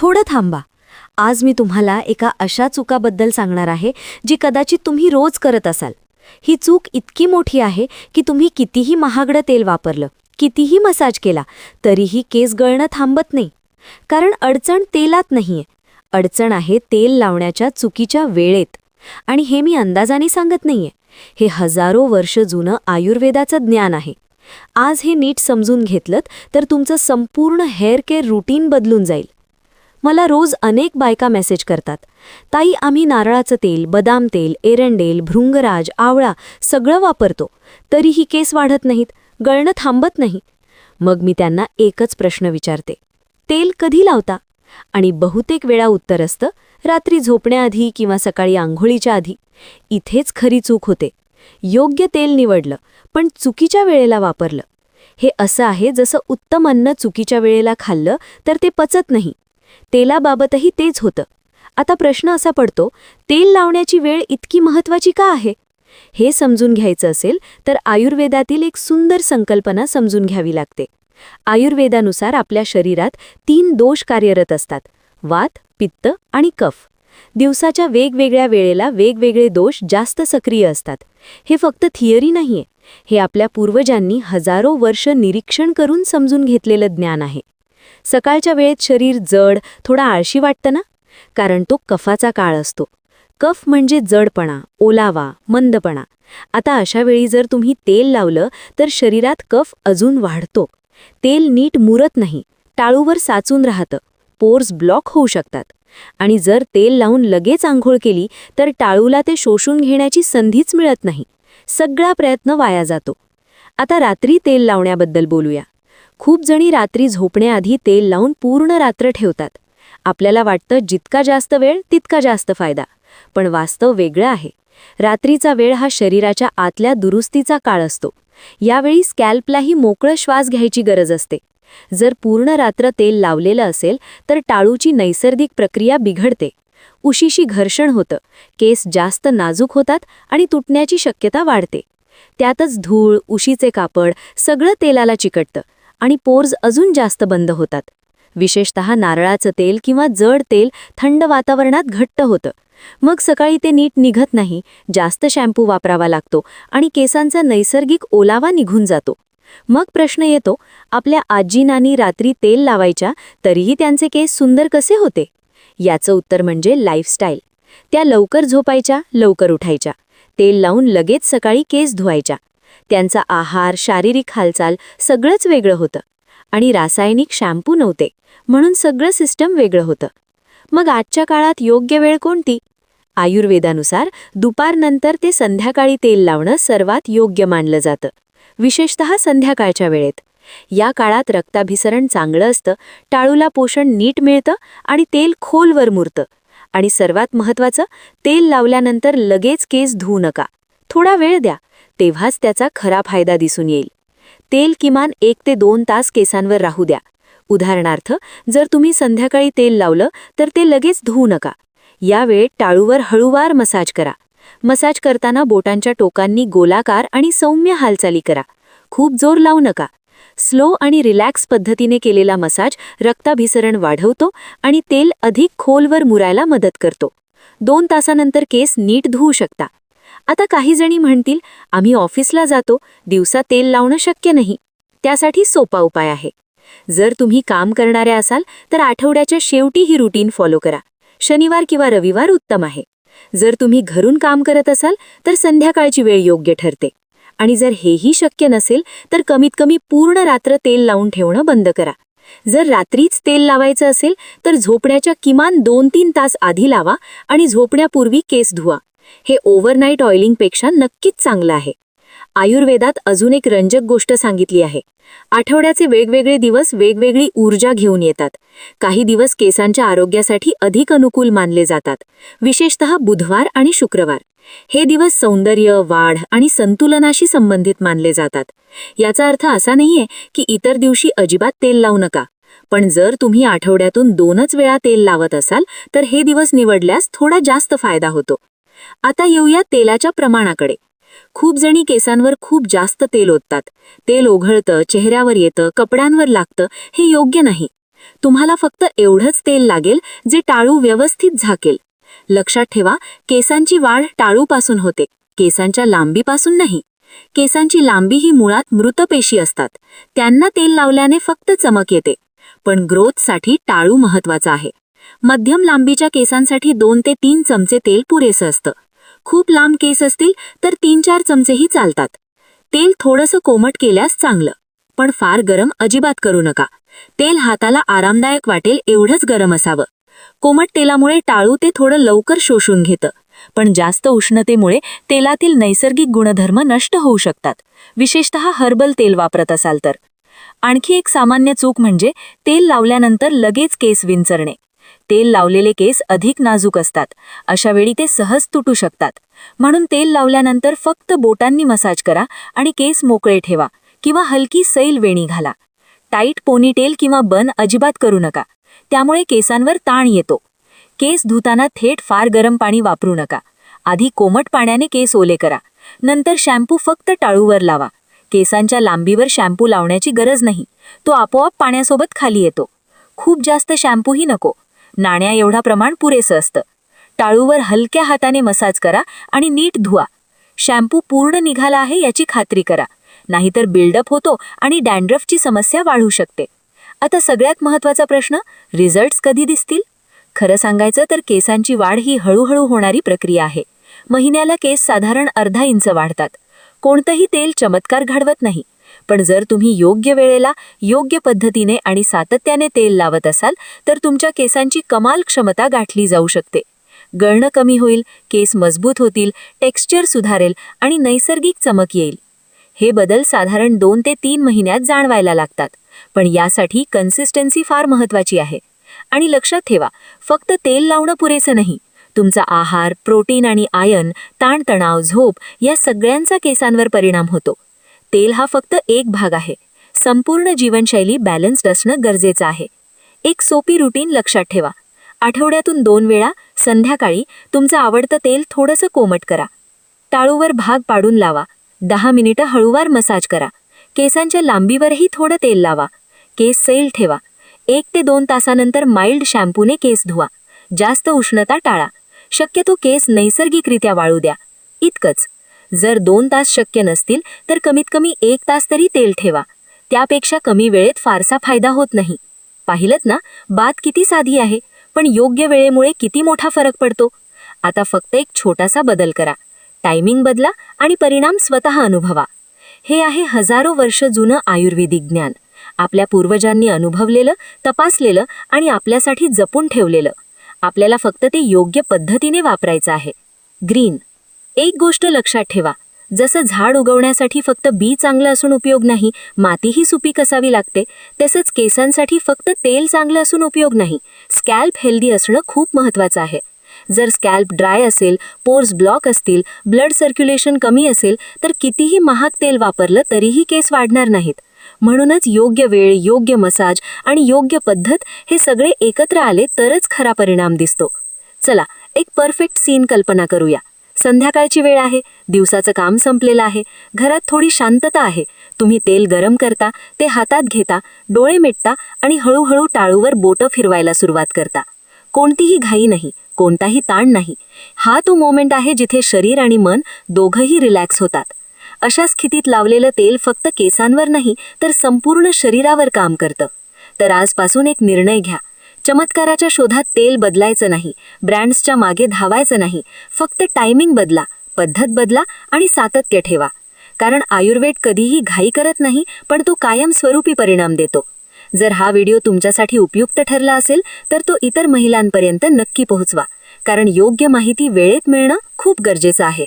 थोडं थांबा. आज मी तुम्हाला एका अशा चुकाबद्दल सांगणार आहे जी कदाचित तुम्ही रोज करत असाल. ही चूक इतकी मोठी आहे की तुम्ही कितीही महागडं तेल वापरलं कितीही मसाज केला तरीही केस गळणं थांबत नाही. कारण अडचण तेलात नाहीये. अडचण आहे तेल लावण्याच्या चुकीच्या वेळेत. आणि हे मी अंदाजाने सांगत नाहीये. हे हजारो वर्ष जुनं आयुर्वेदाचं ज्ञान आहे. आज हे नीट समजून घेतलं तर तुमचं संपूर्ण हेअर केअर रुटीन बदलून जाईल. मला रोज अनेक बायका मेसेज करतात. ताई आम्ही नारळाचं तेल बदाम तेल एरंडेल भृंगराज आवळा सगळं वापरतो. तरीही केस वाढत नाहीत गळणं थांबत नाही. मग मी त्यांना एकच प्रश्न विचारते. तेल कधी लावता? आणि बहुतेक वेळा उत्तर असतं रात्री झोपण्याआधी किंवा सकाळी आंघोळीच्या आधी. इथेच खरी चूक होते. योग्य तेल निवडलं पण चुकीच्या वेळेला वापरलं. हे असं आहे जसं उत्तम अन्न चुकीच्या वेळेला खाल्लं तर ते पचत नाही. तेलाबाबतही तेच होतं. आता प्रश्न असा पडतो तेल लावण्याची वेळ इतकी महत्वाची का आहे? हे समजून घ्यायचं असेल तर आयुर्वेदातील एक सुंदर संकल्पना समजून घ्यावी लागते. आयुर्वेदानुसार आपल्या शरीरात तीन दोष कार्यरत असतात वात पित्त आणि कफ. दिवसाच्या वेगवेगळ्या वेळेला वेगवेगळे दोष जास्त सक्रिय असतात. हे फक्त थिअरी नाहीये हे आपल्या पूर्वजांनी हजारो वर्ष निरीक्षण करून समजून घेतलेलं ज्ञान आहे. सकाळच्या वेळेत शरीर जड थोडा आळशी वाटतं ना? कारण तो कफाचा काळ असतो. कफ म्हणजे जडपणा ओलावा मंदपणा. आता अशा वेळी जर तुम्ही तेल लावलं तर शरीरात कफ अजून वाढतो. तेल नीट मुरत नाही टाळूवर साचून राहतं. पोर्स ब्लॉक होऊ शकतात. आणि जर तेल लावून लगेच आंघोळ केली तर टाळूला ते शोषून घेण्याची संधीच मिळत नाही. सगळा प्रयत्न वाया जातो. आता रात्री तेल लावण्याबद्दल बोलूया. खूप जणी रात्री झोपण्याआधी तेल लावून पूर्ण रात्र ठेवतात. आपल्याला वाटतं जितका जास्त वेळ तितका जास्त फायदा. पण वास्तव वेगळं आहे. रात्रीचा वेळ हा शरीराच्या आतल्या दुरुस्तीचा काळ असतो. यावेळी स्कॅल्पलाही मोकळं श्वास घ्यायची गरज असते. जर पूर्ण रात्र तेल लावलेलं असेल तर टाळूची नैसर्गिक प्रक्रिया बिघडते. उशीशी घर्षण होतं. केस जास्त नाजूक होतात आणि तुटण्याची शक्यता वाढते. त्यातच धूळ उशीचे कापड सगळं तेलाला चिकटतं. आणि पोर्ज अजून जास्त बंद होतात. विशेषतः नारळाचं तेल किंवा जड तेल थंड वातावरणात घट्ट होतं. मग सकाळी ते नीट निघत नाही जास्त शॅम्पू वापरावा लागतो आणि केसांचा नैसर्गिक ओलावा निघून जातो. मग प्रश्न येतो आपल्या आजी नानी रात्री तेल लावायच्या तरीही त्यांचे केस सुंदर कसे होते? याचं उत्तर म्हणजे लाईफस्टाईल. त्या लवकर झोपायच्या लवकर उठायच्या. तेल लावून लगेच सकाळी केस धुवायच्या. त्यांचा आहार शारीरिक हालचाल सगळंच वेगळं होतं. आणि रासायनिक शॅम्पू नव्हते म्हणून सगळं सिस्टम वेगळं होतं. मग आजच्या काळात योग्य वेळ कोणती? आयुर्वेदानुसार दुपारनंतर ते संध्याकाळी तेल लावणं सर्वात योग्य मानलं जातं. विशेषतः संध्याकाळच्या वेळेत. या काळात रक्ताभिसरण चांगलं असतं टाळूला पोषण नीट मिळतं आणि तेल खोलवर मुरतं. आणि सर्वात महत्त्वाचं तेल लावल्यानंतर लगेच केस धुऊ नका. थोडा वेळ द्या. तेव्हाच त्याचा खरा फायदा दिसून येईल. तेल किमान एक ते दोन तास केसांवर राहू द्या. उदाहरणार्थ जर तुम्ही संध्याकाळी तेल लावलं तर ते लगेच धुवू नका. यावेळेत टाळूवर हळूवार मसाज करा. मसाज करताना बोटांच्या टोकांनी गोलाकार आणि सौम्य हालचाली करा. खूप जोर लावू नका. स्लो आणि रिलॅक्स पद्धतीने केलेला मसाज रक्ताभिसरण वाढवतो आणि तेल अधिक खोलवर मुरायला मदत करतो. दोन तासानंतर केस नीट धुवू शकता. आता काही जणी म्हणतील आम्ही ऑफिसला जातो दिवसा तेल लावणं शक्य नाही. त्यासाठी सोपा उपाय आहे. जर तुम्ही काम करणाऱ्या असाल तर आठवड्याच्या शेवटी ही रुटीन फॉलो करा. शनिवार किंवा रविवार उत्तम आहे. जर तुम्ही घरून काम करत असाल तर संध्याकाळची वेळ योग्य ठरते. आणि जर हेही शक्य नसेल तर कमीत कमी पूर्ण रात्र तेल लावून ठेवणं बंद करा. जर रात्रीच तेल लावायचं असेल तर झोपण्याच्या किमान दोन तीन तास आधी लावा आणि झोपण्यापूर्वी केस धुवा. हे ओव्हरनाईट ऑइलिंगपेक्षा नक्कीच चांगलं आहे. आयुर्वेदात अजून एक रंजक गोष्ट सांगितली आहे. आठवड्याचे वेगवेगळे दिवस वेगवेगळी ऊर्जा घेऊन येतात. काही दिवस केसांच्या आरोग्यासाठी अधिक अनुकूल मानले जातात. विशेषतः बुधवार आणि शुक्रवार. हे दिवस सौंदर्य वाढ आणि संतुलनाशी संबंधित मानले जातात. याचा अर्थ असा नाहीये की इतर दिवशी अजिबात तेल लावू नका. पण जर तुम्ही आठवड्यातून दोनच वेळा तेल लावत असाल तर हे दिवस निवडल्यास थोडा जास्त फायदा होतो. आता येऊया तेलाच्या प्रमाणाकडे. खूप जणी केसांवर खूप जास्त तेल ओततात. तेल ओघळतं चेहऱ्यावर येतं कपड्यांवर लागतं हे योग्य नाही. तुम्हाला फक्त एवढंच तेल लागेल जे टाळू व्यवस्थित झाकेल. लक्षात ठेवा केसांची वाढ टाळूपासून होते. केसांच्या लांबीपासून नाही. केसांची लांबी ही मुळात मृत पेशी असतात. त्यांना तेल लावल्याने फक्त चमक येते. पण ग्रोथसाठी टाळू महत्त्वाचा आहे. मध्यम लांबीच्या केसांसाठी दोन ते तीन चमचे तेल पुरेसं असतं. खूप लांब केस असतील तर तीन चार चमचेही चालतात. तेल थोडंसं कोमट केल्यास चांगलं. पण फार गरम अजिबात करू नका. तेल हाताला आरामदायक वाटेल एवढंच गरम असावं. कोमट तेलामुळे टाळू ते थोडं लवकर शोषून घेतं. पण जास्त उष्णतेमुळे तेलातील नैसर्गिक गुणधर्म नष्ट होऊ शकतात. विशेषतः हर्बल तेल वापरत असाल तर. आणखी एक सामान्य चूक म्हणजे तेल लावल्यानंतर लगेच केस विंचरणे. तेल लावलेले केस अधिक नाजूक असतात. अशा वेळी ते सहज तुटू शकतात. म्हणून तेल लावल्यानंतर फक्त बोटांनी मसाज करा आणि केस मोकळे ठेवा किंवा हलकी सैल वेणी घाला. टाईट पोनीटेल किंवा बन अजिबात करू नका. त्यामुळे केसांवर ताण येतो. केस धुताना थेट फार गरम पाणी वापरू नका. आधी कोमट पाण्याने केस ओले करा. नंतर शॅम्पू फक्त टाळूवर लावा. केसांच्या लांबीवर शॅम्पू लावण्याची गरज नाही. तो आपोआप पाण्यासोबत खाली येतो. खूप जास्त शॅम्पूही नको. नाण्या एवढा प्रमाण पुरेसं असतं. टाळूवर हलक्या हाताने मसाज करा आणि नीट धुवा. शॅम्पू पूर्ण निघाला आहे याची खात्री करा. नाहीतर बिल्डअप होतो आणि डॅन्ड्रफची समस्या वाढू शकते. आता सगळ्यात महत्त्वाचा प्रश्न रिझल्ट्स कधी दिसतील? खरं सांगायचं तर केसांची वाढ ही हळूहळू होणारी प्रक्रिया आहे. महिन्याला केस साधारण अर्धा इंच वाढतात. कोणतंही तेल चमत्कार घडवत नाही. पण जर तुम्ही योग्य वेळेला योग्य पद्धतीने आणि सातत्याने तेल लावत असाल तर तुमच्या केसांची कमाल क्षमता गाठली जाऊ शकते. गळणं कमी होईल केस मजबूत होतील टेक्स्चर सुधारेल आणि नैसर्गिक चमक येईल. हे बदल साधारण दोन ते तीन महिन्यात जाणवायला लागतात पण यासाठी कन्सिस्टन्सी फार महत्वाची आहे. आणि लक्षात ठेवा फक्त तेल लावणं पुरेसं नाही. तुमचा आहार प्रोटीन आणि आयन ताणतणाव झोप या सगळ्यांचा केसांवर परिणाम होतो. तेल हा फक्त एक भाग आहे. संपूर्ण जीवनशैली बॅलन्स्ड असणं गरजेचं आहे. एक सोपी रुटीन लक्षात ठेवा. आठवड्यातून दोन वेळा संध्याकाळी तुमचं आवडतं तेल थोडंसं कोमट करा. टाळूवर भाग पाडून लावा. दहा मिनिटं हळूवार मसाज करा. केसांच्या लांबीवरही थोडं तेल लावा. केस सैल ठेवा. एक ते दोन तासानंतर माइल्ड शॅम्पूने केस धुवा. जास्त उष्णता टाळा. शक्यतो केस नैसर्गिकरित्या वाळू द्या. इतकंच. जर दोन तास शक्य नसतील तर कमीत कमी एक तास तरी तेल ठेवा. त्यापेक्षा कमी वेळेत फारसा फायदा होत नाही. पाहिलत ना बात किती साधी आहे पण योग्य वेळेमुळे किती मोठा फरक पडतो? आता फक्त एक छोटासा बदल करा. टायमिंग बदला आणि परिणाम स्वतः अनुभवा. हे आहे हजारो वर्ष जुनं आयुर्वेदिक ज्ञान. आपल्या पूर्वजांनी अनुभवलेलं तपासलेलं आणि आपल्यासाठी जपून ठेवलेलं. आपल्याला फक्त ते योग्य पद्धतीने वापरायचं आहे. ग्रीन एक गोष्ट लक्षात ठेवा. जसं झाड उगवण्यासाठी फक्त बी चांगलं असून उपयोग नाही मातीही सुपीक असावी लागते तसंच केसांसाठी फक्त तेल चांगलं असून उपयोग नाही. स्कॅल्प हेल्दी असणं खूप महत्त्वाचं आहे. जर स्कॅल्प ड्राय असेल पोर्स ब्लॉक असतील ब्लड सर्क्युलेशन कमी असेल तर कितीही महाग तेल वापरलं तरीही केस वाढणार नाहीत. म्हणूनच योग्य वेळ योग्य मसाज आणि योग्य पद्धत हे सगळे एकत्र आले तरच खरा परिणाम दिसतो. चला एक परफेक्ट सीन कल्पना करूया. संध्याकाळची वेळ आहे. दिवसाचं काम संपलेलं आहे. घरात थोडी शांतता आहे. तुम्ही तेल गरम करता ते हातात घेता डोळे मिटता आणि हळूहळू टाळूवर बोटं फिरवायला सुरुवात करता. कोणतीही घाई नाही कोणताही ताण नाही. हा तो मोमेंट आहे जिथे शरीर आणि मन दोघंही रिलॅक्स होतात. अशा स्थितीत लावलेलं तेल फक्त केसांवर नाही तर संपूर्ण शरीरावर काम करतं. तर आजपासून एक निर्णय घ्या. चमत्काराच्या शोधात तेल बदलायचं नाही ब्रँड्सच्या मागे धावायचं नाही फक्त टायमिंग बदला पद्धत बदला आणि सातत्य ठेवा. कारण आयुर्वेद कधीही घाई करत नाही पण तो कायमस्वरूपी परिणाम देतो. जर हा व्हिडिओ तुमच्यासाठी उपयुक्त ठरला असेल तर तो इतर महिलांपर्यंत नक्की पोहोचवा. कारण योग्य माहिती वेळेत मिळणं खूप गरजेचं आहे.